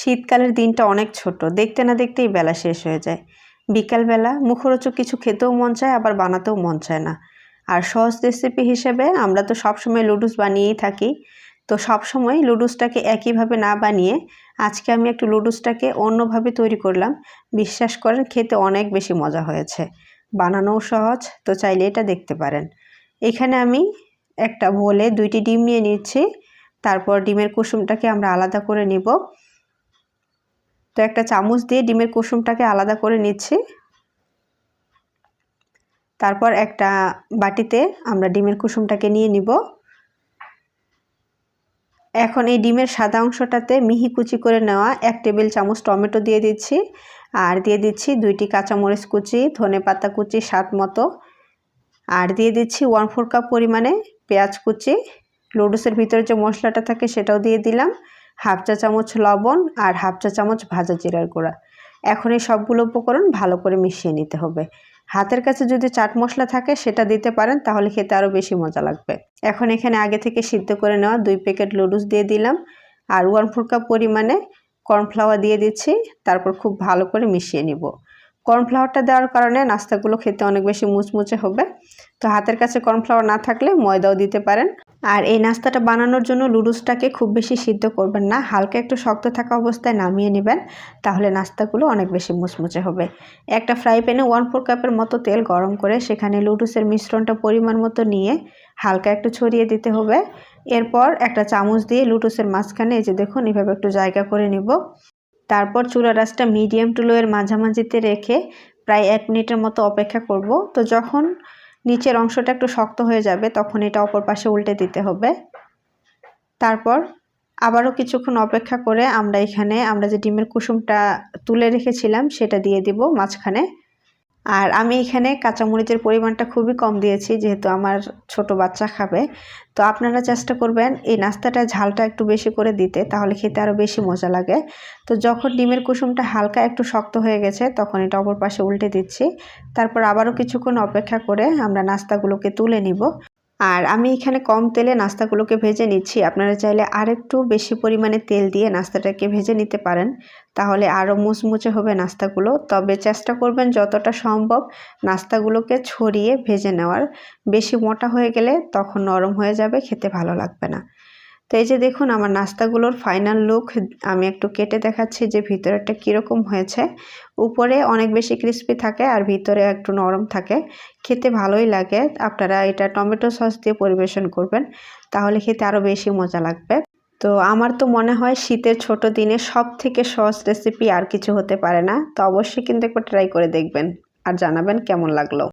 শীতকালের দিনটা অনেক ছোট, দেখতে না দেখতেই বেলা শেষ হয়ে যায়। বিকালবেলা মুখরোচক কিছু খেতেও মন চায়, আবার বানাতেও মন চায় না। আর সহজ রেসিপি হিসেবে আমরা তো সবসময় লুডুস বানিয়েই থাকি। তো সবসময় লুডুসটাকে একইভাবে না বানিয়ে আজকে আমি একটু লুডুসটাকে অন্যভাবে তৈরি করলাম। বিশ্বাস করেন, খেতে অনেক বেশি মজা হয়েছে। বানানোও সহজ, তো চাইলে এটা দেখতে পারেন। এখানে আমি একটা বলে দুইটি ডিম নিয়ে নিচ্ছি। তারপর ডিমের কুসুমটাকে আমরা আলাদা করে নিব। তো একটা চামচ দিয়ে ডিমের কুসুমটাকে আলাদা করে নিচ্ছি। তারপর একটা বাটিতে আমরা ডিমের কুসুমটাকে নিয়ে নিব। এখন এই ডিমের সাদা অংশটাতে মিহি কুচি করে নেওয়া এক টেবিল চামচ টমেটো দিয়ে দিচ্ছি। আর দিয়ে দিচ্ছি দুইটি কাঁচামরিচ কুচি, ধনে পাতা কুচি স্বাদ মতো। আর দিয়ে দিচ্ছি ওয়ান ফোর কাপ পরিমাণে পেঁয়াজ কুচি। লুডুসের ভিতরে যে মশলাটা থাকে সেটাও দিয়ে দিলাম। হাফ চা চামচ লবণ আর হাফ চা চামচ ভাজা জিরার গুঁড়া। এখন এই সবগুলো উপকরণ ভালো করে মিশিয়ে নিতে হবে। হাতের কাছে যদি চাট মশলা থাকে, সেটা দিতে পারেন, তাহলে খেতে আরও বেশি মজা লাগবে। এখন এখানে আগে থেকে সিদ্ধ করে নেওয়া দুই প্যাকেট লুডুস দিয়ে দিলাম। আর ওয়ান ফোর কাপ পরিমাণে কর্নফ্লাওয়ার দিয়ে দিচ্ছি। তারপর খুব ভালো করে মিশিয়ে নিব। কর্নফ্লাওয়ারটা দেওয়ার কারণে নাস্তাগুলো খেতে অনেক বেশি মুচমুচে হবে। তো হাতের কাছে কর্নফ্লাওয়ার না থাকলে ময়দাও দিতে পারেন। আর এই নাস্তাটা বানানোর জন্য লুডুসটাকে খুব বেশি সিদ্ধ করবেন না, হালকা একটু শক্ত থাকা অবস্থায় নামিয়ে নেবেন, তাহলে নাস্তাগুলো অনেক বেশি মুচমুচে হবে। একটা ফ্রাই প্যানে ওয়ান ফোর কাপের মতো তেল গরম করে সেখানে লুডুসের মিশ্রণটা পরিমাণ মতো নিয়ে হালকা একটু ছড়িয়ে দিতে হবে। এরপর একটা চামচ দিয়ে লুডুসের মাঝখানে এই যে দেখুন, এভাবে একটু জায়গা করে নিব। তারপর চুলা রাসটা মিডিয়াম টু লোয়ের মাঝামাঝিতে রেখে প্রায় এক মিনিটের মতো অপেক্ষা করব। তো যখন নিচের অংশটা একটু শক্ত হয়ে যাবে, তখন এটা অপর পাশে উল্টে দিতে হবে। তারপর আবারও কিছুক্ষণ অপেক্ষা করে আমরা এখানে আমরা যে ডিমের কুসুমটা তুলে রেখেছিলাম, সেটা দিয়ে দিব মাঝখানে। আর আমি এখানে কাঁচামরিচের পরিমাণটা খুবই কম দিয়েছি, যেহেতু আমার ছোট বাচ্চা খাবে। তো আপনারা চেষ্টা করবেন এই নাস্তাটা ঝালটা একটু বেশি করে দিতে, তাহলে খেতে আরও বেশি মজা লাগে। তো যখন ডিমের কুসুমটা হালকা একটু শক্ত হয়ে গেছে, তখন এটা অপর পাশে উল্টে দিচ্ছি। তারপর আবারও কিছুক্ষণ অপেক্ষা করে আমরা নাস্তাগুলোকে তুলে নিব। আর আমি এখানে কম তেলে নাস্তাগুলোকে ভেজে নিচ্ছি। আপনারা চাইলে আরেকটু বেশি পরিমাণে তেল দিয়ে নাস্তাটাকে ভেজে নিতে পারেন। তাহলে আরও মুচমুচে হবে নাস্তাগুলো। তবে চেষ্টা করবেন যতটা সম্ভব নাস্তাগুলোকে ছড়িয়ে ভেজে নেওয়ার। বেশি মোটা হয়ে গেলে তখন নরম হয়ে যাবে, খেতে ভালো লাগবে না। তো এই যে দেখুন, আমার নাস্তাগুলোর ফাইনাল লুক আমি একটু কেটে দেখাচ্ছি যে ভিতরেরটা কীরকম হয়েছে। উপরে অনেক বেশি ক্রিস্পি থাকে আর ভিতরে একটু নরম থাকে। খেতে ভালোই লাগে। আপনারা এটা টমেটো সস দিয়ে পরিবেশন করবেন, তাহলে খেতে আরও বেশি মজা লাগবে। তো আমার তো মনে হয় শীতের ছোট দিনে সব থেকে সহজ রেসিপি আর কিছু হতে পারে না, তো অবশ্যই কিন্তু একবার ট্রাই করে দেখবেন। আর জানাবেন কেমন লাগল।